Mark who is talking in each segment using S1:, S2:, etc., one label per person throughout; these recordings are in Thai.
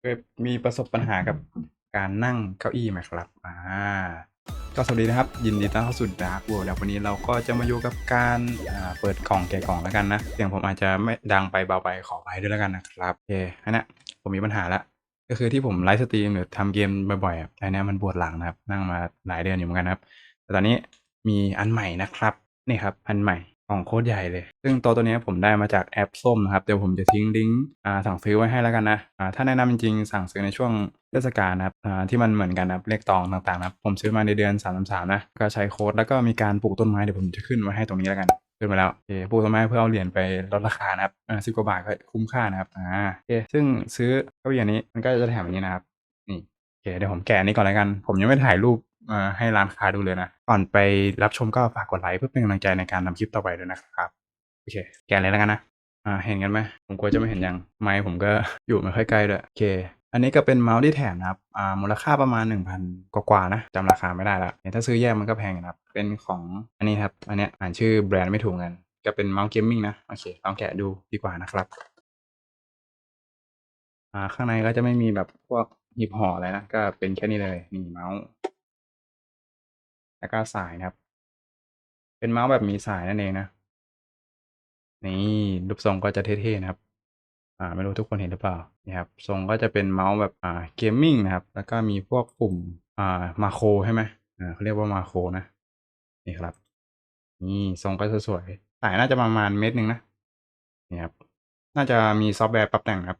S1: เคยมีประสบปัญหากับการนั่งเก้าอี้ไหมครับ อ่า ก็สวัสดีนะครับ ยินดีต้อนรับสู่ดาร์ก o วแล้ววันนี้เราก็จะมาอยู่กับการอ่าเปิดกล่องแกะกล่องแล้วกันนะ เสียงผมอาจจะไม่ดังไปเบาไปขอไปด้วยแล้วกันนะครับ โอเคอันนี้ผมมีปัญหาละ ก็คือที่ผมไลฟ์สตรีมหรือทำเกมบ่อยๆอันเนี้ยมันปวดหลังนะครับ นั่งมาหลายเดือนอยู่เหมือนกันนะครับ แต่ตอนนี้มีอันใหม่นะครับ นี่ครับ อันใหม่ กล่องโคตรใหญ่เลย ซึ่งตัวตัวนี้ผมได้มาจากแอปส้มนะครับ เดี๋ยวผมจะทิ้งลิงก์อ่าสั่งซื้อไว้ให้แล้วกันนะอ่าถ้าแนะนำจริงๆสั่งซื้อในช่วงเทศกาลนะครับอ่าที่มันเหมือนกันนะครับเลขตองต่างๆนะครับ ผมซื้อมาในเดือน3ามสามนะ ก็ใช้โค้ดแล้วก็มีการปลูกต้นไม้เดี๋ยวผมจะขึ้นไว้ให้ตรงนี้แล้วกันขึ้นมาแล้วโอปลูกต้นไม้เพื่อเอาเหรียญไปลดราคานะครับอ่าสิบกว่าบาทก็คุ้มค่านะครับอ่าโอเคซึ่งซื้อเก้าอี้อันนี้มันก็จะแถมอันนี้นะครับนี่โอเคเดี๋ยวผมแกะนี้ก่อนแล้วกัน ผมยังไม่ถ่ายรูป ให้ร้านค้าดูเลยนะ ก่อนไปรับชมก็ฝากกดไลค์เพื่อเป็นกำลังใจในการทำคลิปต่อไปด้วยนะครับ โอเค แกะเลยแล้วกันนะอ่าเห็นกันไหมผมกลัวจะไม่เห็นยังไมค์ผมก็อยู่ไม่ค่อยใกล้ด้วยโอเค อันนี้ก็เป็นเมาส์ที่แถมนะครับอ่ามูลค่าประมาณ 1,000 กว่าๆนะจำราคาไม่ได้ล้วเนี่ยถ้าซื้อแยกมันก็แพงนะครับ เป็นของอันนี้ครับ อันเนี้ยอ่านชื่อแบรนด์ไม่ถูกกันก็เป็นเมาส์เกมมิ่งนะ โอเค ลองแกะดูดีกว่านะครับอ่าข้างในก็จะไม่มีแบบพวกหีบห่ออะไรนะ ก็เป็นแค่นี้เลย นี่เมาส์ แล้วก็สายนะครับ เป็นเมาส์แบบมีสายนั่นเองนะ นี่รูปทรงก็จะเท่ๆนะครับ อ่าไม่รู้ทุกคนเห็นหรือเปล่านี่ครับทรงก็จะเป็นเมาส์แบบอ่าเกมมิ่งนะครับ แล้วก็มีพวกปุ่มอ่ามาโครใช่ไหมอ่าเขาเรียกว่ามาโครนะ นี่ครับ นี่ทรงก็จะสวยสายน่าจะประมาณเมตรหนึ่งนะ นี่ครับ น่าจะมีซอฟต์แวร์ปรับแต่งครับ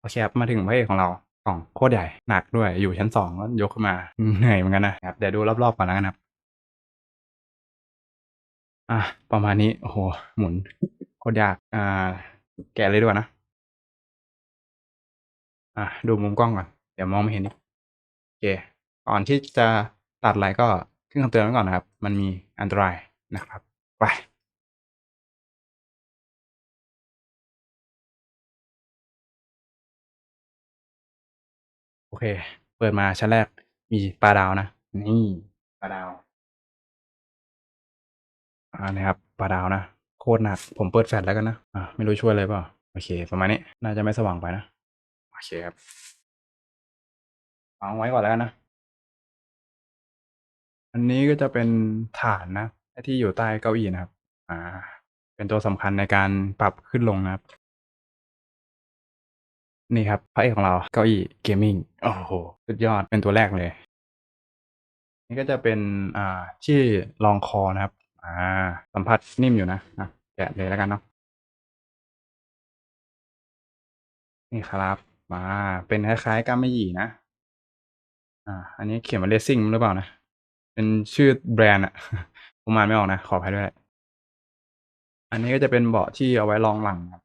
S1: โอเคครับ มาถึงพระเอกของเรา กล่องโคตรใหญ่หนักด้วยอยู่ชั้นสองก็ยกขึ้นมาเหนื่อยเหมือนกันนะครับเดี๋ยวดูรอบๆก่อนแล้วกันครับอะประมาณนี้โอ้โหหมุนโคตรยากอ่า แกะเลยดีกว่านะอะดูมุมกล้องก่อนเดี๋ยวมองไม่เห็นอีกโอเคก่อนที่จะตัดอะไรก็ขึ้นคำเตือนไว้ก่อนนะครับ มันมีอันตรายนะครับไป เค เปิดมาชั้นแรกมีปลาดาวนะ นี่ปลาดาวอ่านะครับปลาดาวนะ โคตรหนัก ผมเปิดแฟลชแล้วกันนะ อ่าไม่รู้ช่วยอะไรเปล่า โอเค ประมาณนี้ น่าจะไม่สว่างไปนะ โอเคครับวางไว้ก่อนแล้วกันนะ อันนี้ก็จะเป็นฐานนะที่อยู่ใต้เก้าอี้นะครับ อ่า เป็นตัวสำคัญในการปรับขึ้นลงนะครับ นี่ครับพระเอกของเราเก้าอี้เกมมิ่งโอ้โหสุดยอดเป็นตัวแรกเลย นี่ก็จะเป็นอ่าที่รองคอนะครับ อ่า สัมผัสนิ่มอยู่นะอะแกะเลยแล้วกันเนาะนี่ครับมาเป็นคล้ายๆกำมะหยี่นะ อ่า อันนี้เขียนว่าเลสซิ่งหรือเปล่านะ เป็นชื่อแบรนด์อะผมอ่านไม่ออกนะ ขออภัยด้วย อันนี้ก็จะเป็นเบาะที่เอาไว้รองหลังครับ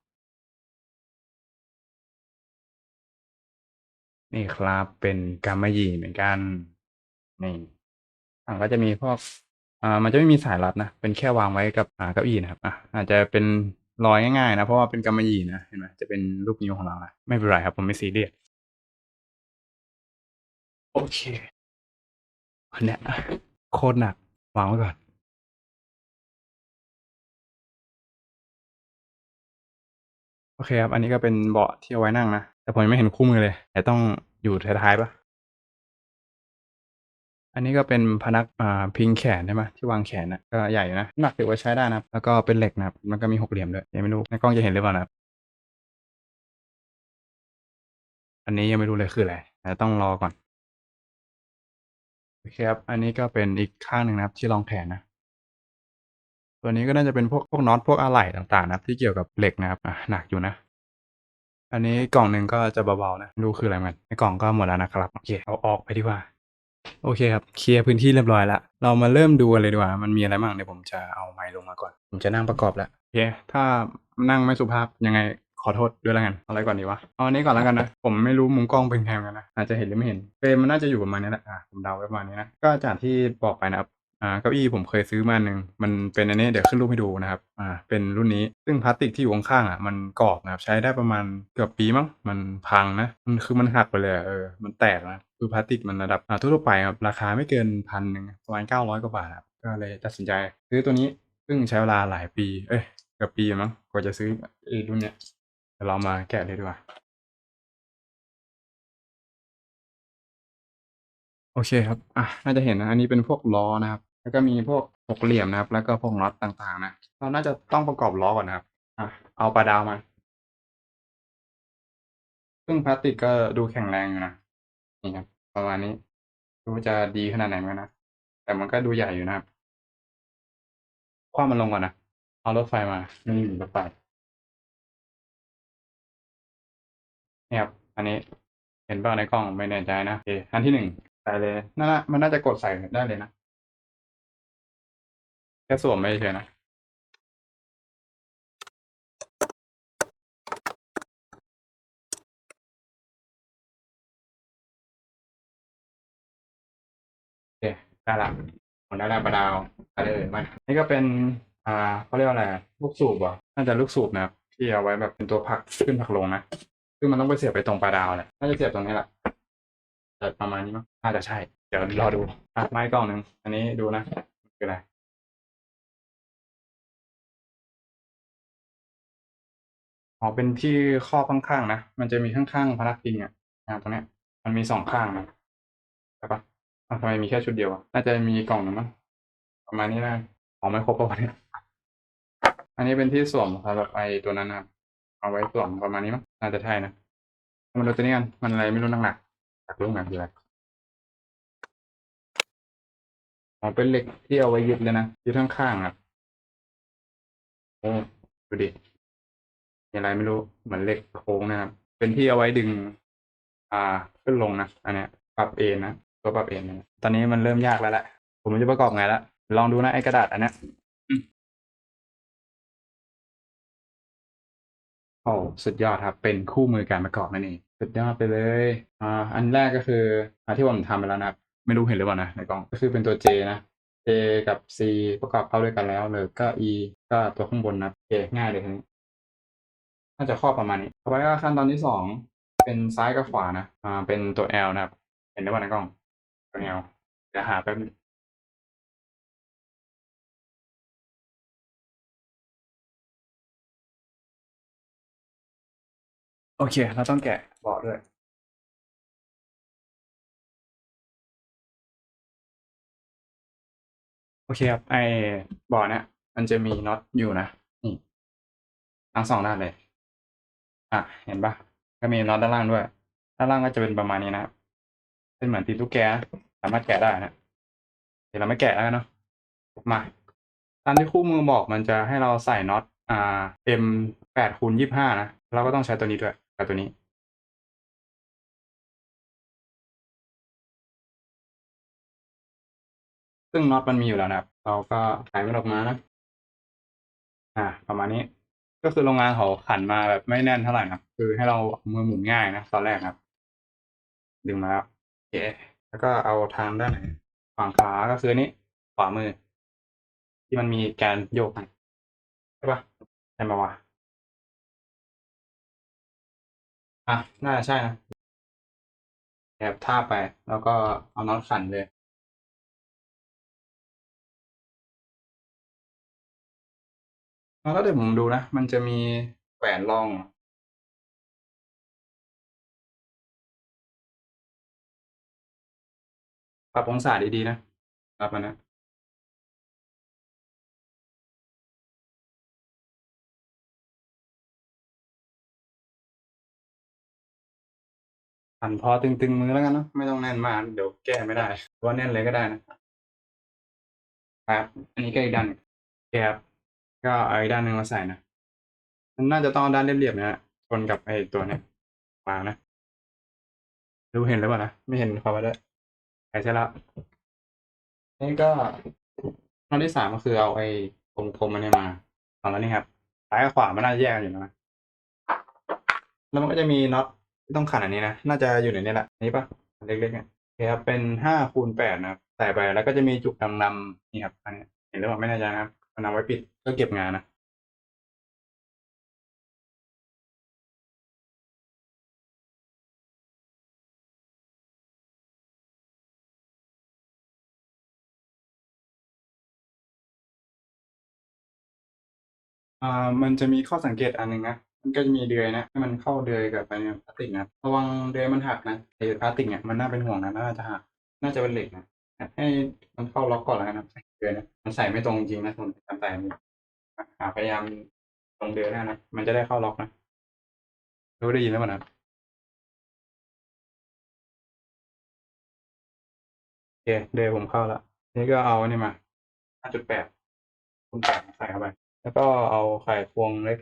S1: นี่ครับเป็นกำมะหยี่เหมือนกันนี่อ่าก็จะมีพวกอ่ามันจะไม่มีสายรัดนะ เป็นแค่วางไว้กับอ่าเก้าอี้นะครับอะอาจจะเป็นรอยง่ายๆนะ เพราะว่าเป็นกำมะหยี่นะเห็นไหมจะเป็นรูปนิ้วของเรานะไม่เป็นไรครับ ผมไม่ซีเรียสโอเคอันเนี้ยโคตรหนัก วางไว้ก่อน โอเคครับ อันนี้ก็เป็นเบาะที่เอาไว้นั่งนะ แต่ผมยังไม่เห็นคู่มือเลย แต่ต้องอยู่ท้ายๆปะอันนี้ก็เป็นพนักอ่าพิงแขนใช่ไหมที่วางแขนนะก็ใหญ่อยู่นะหนักถือว่าใช้ได้นะครับ แล้วก็เป็นเหล็กนะครับ มันก็มีหกเหลี่ยมด้วยยังไม่รู้ในกล้องจะเห็นหรือเปล่านะครับ อันนี้ยังไม่รู้เลยคืออะไรแต่ต้องรอก่อนโอเคครับ อันนี้ก็เป็นอีกข้างหนึ่งนะครับ ที่รองแขนนะตัวนี้ก็น่าจะเป็นพวกพวกน็อตพวกอะไหล่ต่างๆ นะครับ ที่เกี่ยวกับเหล็กนะครับหนักอยู่นะ อันนี้กล่องหนึ่งก็จะเบาๆนะไม่รู้คืออะไรมันในกล่องก็หมดแล้วนะครับโอเคเอาออกไปดีกว่า โอเคครับเคลียร์พื้นที่เรียบร้อยแล้วเรามาเริ่มดูเลยดีกว่า มันมีอะไรบ้างเดี๋ยวผมจะเอาไมค์ลงมาก่อน ผมจะนั่งประกอบแล้วโอเคถ้านั่งไม่สุภาพยังไงขอโทษด้วยแล้วกันอะไรก่อนดีวะเอาอันนี้ก่อนแล้วกันนะ ผมไม่รู้มุมกล้องเป็นไงเหมือนกันนะอาจจะเห็นหรือไม่เห็นเฟรมมันน่าจะอยู่ประมาณนี้แหละอะผมเดาไว้ประมาณนี้นะก็จากที่บอกไปนะครับ่าเก้าอี้ผมเคยซื้อมาหนึ่งมันเป็นอันนี้เดี๋ยวขึ้นรูปให้ดูนะครับอ่าเป็นรุ่นนี้ซึ่งพลาสติกที่อยู่ข้างๆอะมันกรอบนะครับใช้ได้ประมาณเกือบปีมั้งมันพังนะมันคือมันหักไปเลยเออมันแตกนะคือพลาสติกมันระดับอ่าทั่วไปครับราคาไม่เกินพันหนึ่งประมาณเก้าร้อยกว่าบาทครับก็เลยตัดสินใจซื้อตัวนี้ซึ่งใช้เวลาหลายปีเอ้ยเกือบปีมั้งกว่าจะซื้อไอ้รุ่นเนี้ยเดี๋ยวเรามาแกะเลยดีกว่าโอเคครับ อะ น่าจะเห็นนะ อันนี้เป็นพวกล้อนะครับ แล้วก็มีพวกหกเหลี่ยมนะครับ แล้วก็พวกน็อตต่างๆ นะ เราน่าจะต้องประกอบล้อก่อนนะครับ อะ เอาปลาดาวมา ซึ่งพลาสติกก็ดูแข็งแรงอยู่นะ นี่ครับ ประมาณนี้ ดูจะดีขนาดไหนเหมือนกันะ แต่มันก็ดูใหญ่อยู่นะครับ คว่ำมันลงก่อนนะ เอารถไฟมา นี่รถไฟนี่ครับ อันนี้เห็นเปล่าในกล้องไม่แน่ใจนะโอเคอันที่หนึ่งใส่เลยน่ามันน่าจะกดใส่ได้เลยนะ แค่สวมไม่เฉยนะ โอเคได้ละหมดได้แล้วประดาวอะไรเอ่ยมนี่ก็เป็น อ่าเขาเรียกว่าอะไรอะลูกสูบเหรอน่าจะลูกสูบนะครับที่เอาไว้แบบเป็นตัวผลักขึ้นผลักลงนะซึ่งมันต้องไปเสียบไปตรงปลาดาวแหละน่าจะเสียบตรงนี้แหละแต่ประมาณนี้มั้งน่าจะใช่ เดี๋ยวรอดูอะไม้กล่องหนึ่งอันนี้ดูนะคืออะไร อ๋อเป็นที่ครอบข้างๆนะ มันจะมีข้างๆพนักพิงอะอ่าตรงเนี้ย มันมีสองข้างนะใช่ปะทำไมมีแค่ชุดเดียวอะน่าจะมีกล่องหนึ่งมั้งประมาณนี้นะอ๋อไม่ครบประมาณนี้อันนี้เป็นที่สวมสำหรับไอตัวนั้นนะเอาไว้สวมประมาณนี้มั้งน่าจะใช่นะมาดูตัวนี้กันมันอะไรไม่รู้หนักๆอยากรู้หมือนกันคืออะไรอ๋อเป็นเหล็กที่เอาไว้ยึดเลยนะยึดข้างๆอะโอ้ดูดิ อะไรไม่รู้เหมือนเหล็กโค้งนะครับ เป็นที่เอาไว้ดึง อ่าขึ้นลงนะอันเนี้ยปรับเอนนะตัวปรับเอนนะตอนนี้มันเริ่มยากแล้วแหละผมไม่รู้จะประกอบไงละลองดูนะไอ้กระดาษอันเนี้ยอืมโอ้สุดยอดครับ เป็นคู่มือการประกอบนั่นเองสุดยอดไปเลยอ่าอันแรกก็คืออันที่ผมทำไปแล้วนะครับไม่รู้เห็นหรือเปล่านะในกล้องก็คือเป็นตัว J นะ J กับ C ประกอบเข้าด้วยกันแล้วเลยก็ E ก็ตัวข้างบนนะโอเคง่ายเลยทีนี้ น่าจะข้อประมาณนี้ ต่อไปก็ขั้นตอนที่สองเป็นซ้ายกับขวานะ อ่า เป็นตัว L นะครับ เห็นได้ว่าในกล้อง ตัว L เดี๋ยวหาแป๊บนึงโอเค เราต้องแกะเบาะด้วย โอเคครับ ไอ้เบาะเนี่ย มันจะมีน็อตอยู่นะ นี่ ทั้งสองด้านเลย อะเห็นปะก็มีน็อตด้านล่างด้วย ด้านล่างก็จะเป็นประมาณนี้นะครับเป็นเหมือนตีนตุ๊กแกสามารถแกะได้นะเดี๋ยวเราไม่แกะแล้วกันเนาะมาตามที่คู่มือบอกมันจะให้เราใส่น็อตอ่า M แปดคูณยี่ห้านะเราก็ต้องใช้ตัวนี้ด้วยกับตัวนี้ซึ่งน็อตมันมีอยู่แล้วนะครับ เราก็ขายมันออกมานะ อ่า ประมาณนี้ ก็คือโรงงานเขาขันมาแบบไม่แน่นเท่าไหร่นะคือให้เรามือหมุนง่ายนะตอนแรกครับ ดึงมาแล้วโอเคแล้วก็เอาทางด้านไหนฝั่งขวาก็คือนี้ขวามือ ที่มันมีการโยกใช่ปะใช่ไหมวะอะน่าจะใช่นะแอบท่าไป แล้วก็เอาน็อตขันเลย แล้วเดี๋ยวผมดูนะ มันจะมีแหวนรองปรับองศาดีๆนะปรับมันะหันพอตึงๆมือแล้วกันเนาะไม่ต้องแน่นมากเดี๋ยวแก้ไม่ได้ว่าแน่นเลยก็ได้นะครับอันนี้ก็อีกด้านหนึ่งโอบ ก็เอาอีกด้านหนึ่งมาใส่นะมันน่าจะต้องด้านเรียบๆนะฮะชนกับไอ้ตัวเนี้ยวางนะดูเห็นหรือเปล่านะไม่เห็นขอมาด้วยใส่เสร็จแล้วนี่ก็ข้อที่สามก็คือเอาไอ้กลมๆมันเนี่ยมาเอาแล้วนี่ครับซ้ายกับขวามันน่าจะแยกกันอยู่นะแล้วมันก็จะมีน็อตที่ต้องขันอันนี้นะน่าจะอยู่ในนี้แหละนี่ปะเล็กๆเนี่ยโอเคครับเป็นห้าคูณแปดนะครับใส่ไปแล้วก็จะมีจุกดำๆนี่ครับอันนี้เห็นหรือเปล่าไม่แน่ใจนะครับ มันเอาไว้ปิดก็เก็บงานนะอ่ามันจะมีข้อสังเกตอันหนึ่งนะมันก็จะมีเดือยนะให้มันเข้าเดือยกับไปเนี่ยพลาสติกนะระวังเดือยมันหักนะไอ้พลาสติกเนี่ยมันน่าเป็นห่วงนะน่าจะหักน่าจะเป็นเหล็กนะให้มันเข้าล็อกก่อนแล้วกันนะ เดือนนะมันใส่ไม่ตรงจริงนะผมทำใส่มันหาพยายามตรงเดือนนะ มันจะได้เข้าล็อกนะรู้ได้ยินแล้วมั้งนะโอเคเดือนผมเข้าแล้วนี่ก็เอานี่มาห้าจุดแปดคูณแปดใส่เข้าไป แล้วก็เอาไข่ควงเล็ก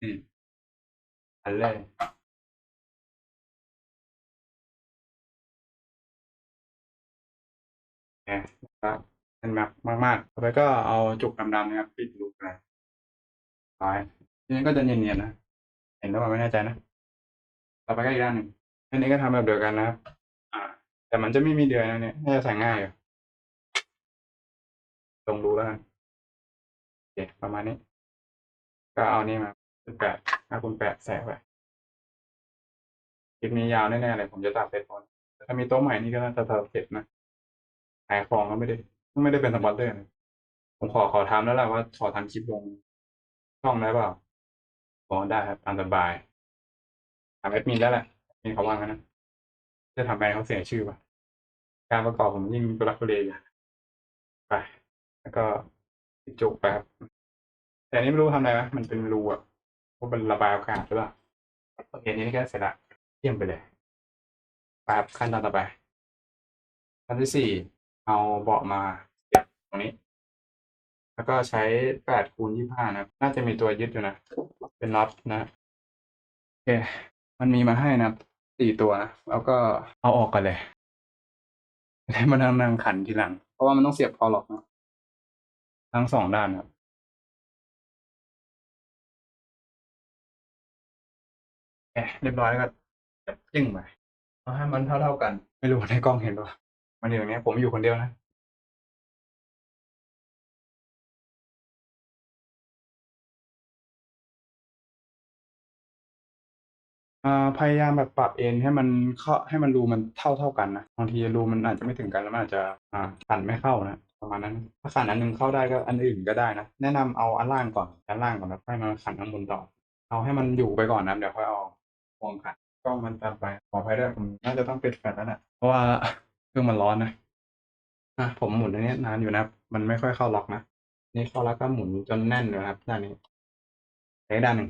S1: อืมอันแรกนะครับ นมากมากๆต่อไปก็เอาจุกดำๆนะครับปิดรูไปไปทีนี้ก็จะเนียนๆนะ เห็นหรือเปล่าไม่แน่ใจนะ ต่อไปก็อีกด้านหนึ่งอันนี้ก็ทำแบบเดียวกันนะครับ อ่า แต่มันจะไม่มีเดือยนะเนี่ยน่าจะใส่ง่ายอยู่ลองดูแล้วกันโอเคประมาณนี้ ก็เอานี่มาคูณแปดห้าคูณแปดใส่ไปคลิปนี้ยาวแน่ๆเลยผมจะตัดเสร็จก่อนแต่ถ้ามีโต๊ะใหม่นี่ก็น่าจะตัดเสร็จนะขายของก็ไม่ได้ ไม่ได้เป็นสปอนเซอร์นะผมขอขอทำแล้วแหละว่าขอทำคลิปลงช่องได้เปล่าบอกได้ครับตามสบายถามแอดมินได้แหละมินเขาว่างนะจะทำไปเขาเสียชื่อป่ะการประกอบผมยิ่งตุลักทุเลอยู่ไปแล้วก็ปิดจุกไปครับ แต่อันนี้ไม่รู้ทำอะไรไหมมันเป็นรูอะเพราะมันระบายอากาศหรือเปล่าโอเคอันนี้ก็เสร็จละเยี่ยมไปเลยไปครับขั้นตอนต่อไปขั้นที่สี่เอาเบาะมา ตรงนี้ แล้วก็ใช้แปดคูณยี่ห้านะ น่าจะมีตัวยึดอยู่นะ เป็นน็อตนะโอเค มันมีมาให้นะสี่ตัวนะแล้วก็เอาออกกันเลยให้มันนั่งนั่งขันทีหลัง เพราะว่ามันต้องเสียบพอหรอกนะทั้งสองด้านครับโอเคเรียบร้อยก็ยิ่งไปเอาให้มันเท่าๆกัน ไม่รู้ในกล้องเห็นปะมันอยู่ตรงนี้ผมอยู่คนเดียวนะ อ่าพยายามแบบปรับเอ็นให้มันเข้าให้มันรูมันเท่าเท่ากันนะบางทีรูมันอาจจะไม่ถึงกันแล้วมันอาจจะอ่าขันไม่เข้านะประมาณนั้นถ้าขันอันหนึงเข้าได้ก็อันอื่นก็ได้นะแนะนำเอาอันล่างก่อนอันล่างก่อนแล้วค่อยมาขันอันบนต่อเอาให้มันอยู่ไปก่อนนะเดี๋ยวค่อยเอาวงขันกล้องมันตัดไปขออภัยด้วยผมน่าจะต้องปิดแฟลชแล้วนะเพราะว่าเครื่องมันร้อนนะอะผมหมุนอันนี้นานอยู่นะมันไม่ค่อยเข้าล็อกนะนี่เข้าแล้วก็หมุนจนแน่นเลยครับด้านนี้ใช้ด้านหนึ่ง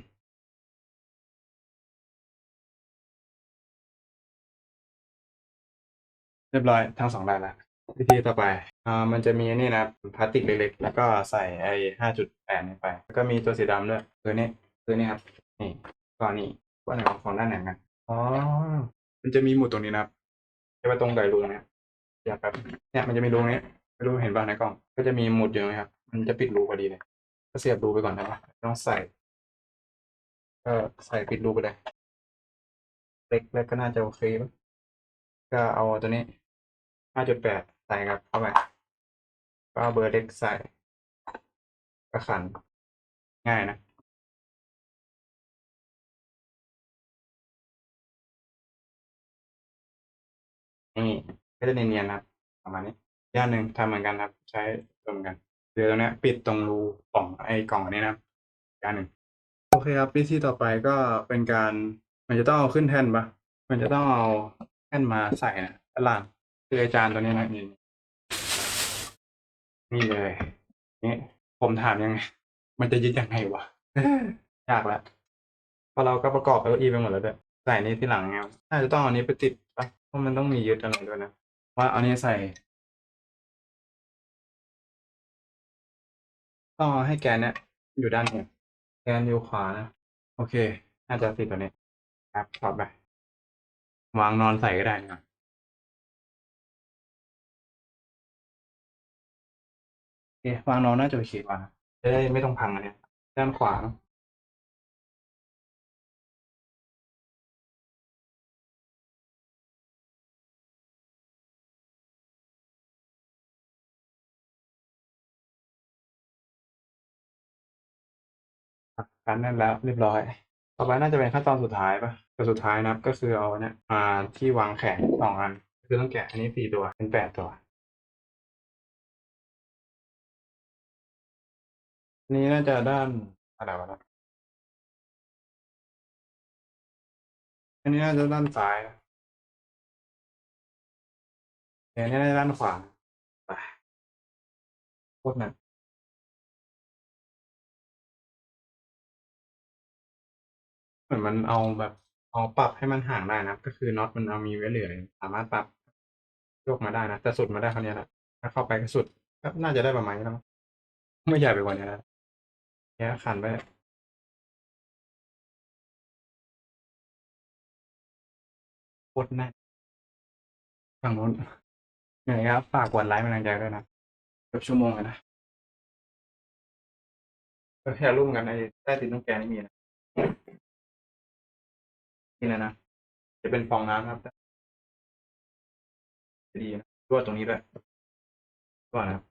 S1: เรียบร้อยทั้งสองด้านแล้ววิธีต่อไปอ่ามันจะมีนี่นะพลาสติกเล็กๆ แล้วก็ใส่ไอ้ห้าจุดแปดนี่ไป แล้วก็มีตัวสีดำด้วยตัวนี้ตัวนี้ครับนี่ก็นี่ว่าไหนของด้านไหนกันอ๋อมันจะมีหมุดตรงนี้นะครับจะไปตรงไดรูเนี่ยอยากแบบเนี่ยมันจะมีรูนี้ไม่รู้เห็นป่ะในกล้อง ก็จะมีหมุดอยู่นะครับ มันจะปิดรูพอดีเลยก็เสียบรูไปก่อนนะต้องใส่ก็ใส่ปิดรูไปเลยเล็กแล้วก็น่าจะโอเคป่ะ ก็เอาตัวนี้ห้าจุดแปดใส่ครับ เข้าไปก็เบอร์เล็กใส่ก็ขัน ง่ายนะนี่ก็จะเนียนๆนะครับประมาณนี้ย่านหนึ่งทำเหมือนกันครับ ใช้ตัวเหมือนกันเดี๋ยวตรงเนี้ยปิดตรงรูกล่องไอ้กล่องอันนี้นะย่านหนึ่งโอเคครับวิธีต่อไปก็เป็นการ มันจะต้องเอาขึ้นแท่นปะมันจะต้องเอา แท่นมาใส่นะด้านล่างคืออาจารย์ตัวนี้นะนี่นี่เลยนี่ผมถามยังไง มันจะยึดยังไงวะยากละพราะเราก็ประกอบเก้าอี้ไปหมดแล้วด้วยใส่นี้ที่หลังไงน่าจะต้องเอานี้ไปติดปะเพราะมันต้องมียึดอะไรด้วยนะว่าเอานี้ใส่ต้องให้แกนเนี้ยอยู่ด้านนี้แกนอยู่ขวานะ โอเค น่าจะติดตัวนี้ ครับถอดไป วางนอนใส่ก็ได้นะโอเควางนอนน่าจะโอเคกว่าจะได้ไม่ต้องพังอันเนี้ยด้านขวาเนอะการแน่นแล้วเรียบร้อย ต่อไปน่าจะเป็นขั้นตอนสุดท้ายปะ แต่สุดท้ายนะครับก็คือเอาเนี่ยมาที่วางแขนสองอัน คือต้องแกะอันนี้สี่ตัวเป็นแปดตัวอันนี้น่าจะด้านอะไรวะนะอันนี้น่าจะด้านซ้ายนะอเคแขนนี่ยน่าจะด้านขวาไปโคตรหนักเหมือนมันเอาแบบ เอาปรับให้มันห่างได้นะก็คือน็อตมันเอามีไว้เหลือ สามารถปรับโยกมาได้นะ แต่สุดมาได้คราวเนี้ยแหละ ถ้าเข้าไปก็สุดก็น่าจะได้ประมาณนี้แล้วมั้งไม่ใหญ่ไปกว่านี้แล้วเนี้ยขันไปโคตรแน่นฝั่งโน้นเหนื่อยครับฝากกดไลค์เป็นกำลังใจด้วยนะเกือบชั่วโมงเลยนะก็แค่ร่วมกันในใต้ติดน้ำแกนี่มีนะ นี่นะนะ จะเป็นฟองน้ำครับจะดีนะรั่วตรงนี้ด้วยรั่วนะครับ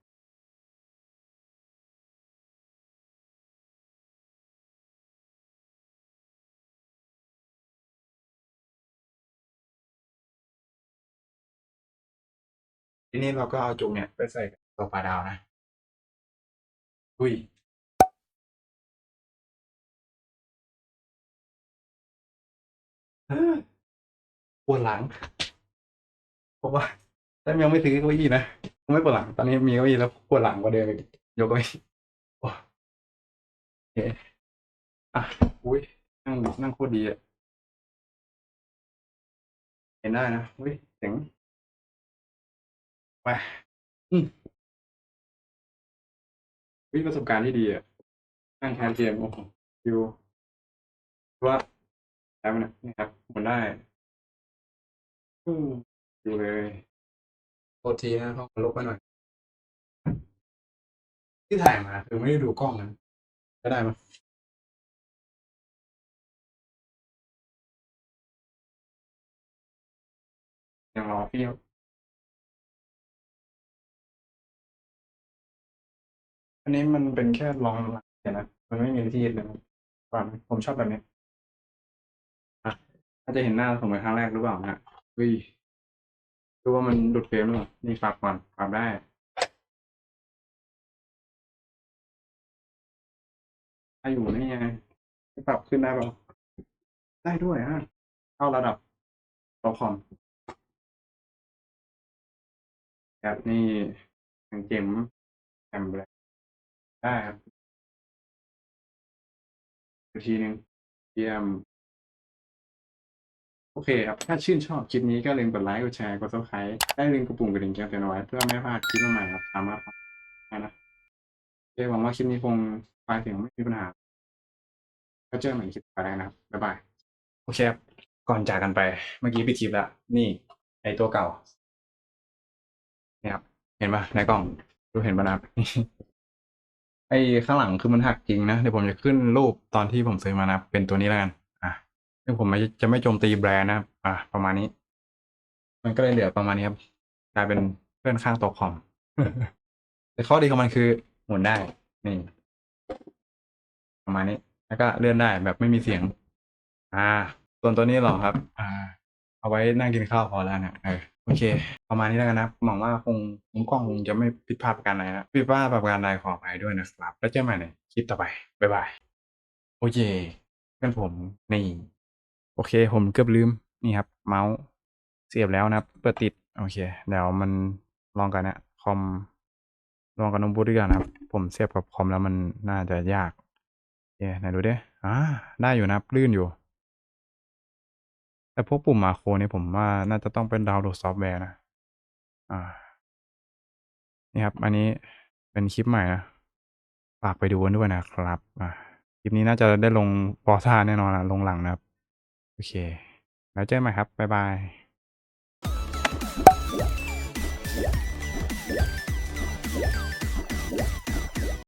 S1: ทีนี้เราก็เอาจุกเนี่ยไปใส่กับตัวปลาดาวนะ อุ้ย ปวดหลังเพราะว่าแต่ยังไม่ซื้อเก้าอี้นะไม่ปวดหลัง ตอนนี้มีเก้าอี้แล้วปวดหลังกว่าเดิมอีกยกเก้าอี้โอ้เคอะอุ้ยนั่งนั่งโคตรดีอะเห็นได้นะอุ้ยเจ๋งไปอืมวิประสบการณ์ที่ดีอะนั่งแทนเกมโอ้โหดูว่า แล้วมันนี่ครับหมันได้อืมดูเลยโทษทีนะต้องลบไปหน่อย ที่ถ่ายมาคือไม่ได้ดูกล้องนะจะได้ไหมยยังรอพี่อยู่อันนี้มันเป็นแค่ลองเห็นนะ มันไม่มีวิธีเลยนะก่อนผมชอบแบบนี้อะถ้าจะเห็นหน้าผมเป็นครั้งแรกหรือเปล่านะเฮ้ยดูว่ามันดุดเฟรมหรือเปล่านี่ปรับก่อนปรับได้ ถ้าอยู่นี่ไงปรับขึ้นได้เปล่าได้ด้วยฮะเข้าระดับโปรคอมครับนี่อย่างเจมแอมเลได้ครับทีหนึ่งเยี่ยม โอเคครับ ถ้าชื่นชอบคลิปนี้ก็ลืมกดไลค์ กดแชร์ กด subscribe ได้ลืมกระปุ่มกระดิ่งแจ้งเตือนเอาไว้ เพื่อไม่พลาดคลิปใหม่ๆครับสามารถฟังได้นะโอเคหวังว่าคลิปนี้คงไฟล์เสียงไม่มีปัญหา ก็เจอใหม่คลิปต่อไปนะครับ บ๊ายบาย โอเคครับก่อนจากกันไป เมื่อกี้ปิดคลิปแล้วนี่ไอตัวเก่าเนี่ยครับ เห็นปะในกล้องดูเห็นปะนะครับไอข้างหลังคือมันหักจริงนะ เดี๋ยวผมจะขึ้นรูปตอนที่ผมซื้อมานะเป็นตัวนี้แล้วกัน ซึ่งผมไม่จะไม่โจมตีแบรนด์นะครับ อะประมาณนี้ มันก็เลยเหลือประมาณนี้ครับกลายเป็นเพื่อนข้างต๊ะคอม แต่ข้อดีของมันคือหมุนได้ นี่ ประมาณนี้ แล้วก็เลื่อนได้แบบไม่มีเสียง อ่าส่วนตัวนี้หรอครับ อ่า เอาไว้นั่งกินข้าวพอแล้วเนี่ยเออโอเค ประมาณนี้แล้วกันนะหวังว่าคงมุมกล้องคงจะไม่ผิดพลาดประการใดนะผิดพลาดประการใดขออภัยด้วยนะครับ แล้วเจอกันใหม่ในคลิปต่อไป บ๊ายบาย โอเคเพื่อนผมนี่ โอเค ผมเกือบลืมนี่ครับ เมาส์เสียบแล้วนะครับ เปิดติด โอเค เดี๋ยวมันลองกันนะคอมลองกับโน้ตบุ๊กด้วยกันนะครับ ผมเสียบกับคอมแล้วมันน่าจะยากเอ๊ะไหนดูดิอ่าได้อยู่นะครับลื่นอยู่ แต่พวกปุ่มมาโครนี่ผมว่าน่าจะต้องเป็นดาวน์โหลดซอฟต์แวร์นะ อ่า นี่ครับ อันนี้เป็นคลิปใหม่นะ ฝากไปดูกันด้วยนะครับ อ่า คลิปนี้น่าจะได้ลงปอซ่าแน่นอนนะลงหลังนะครับ โอเค แล้วเจอกันใหม่ครับ บ๊ายบาย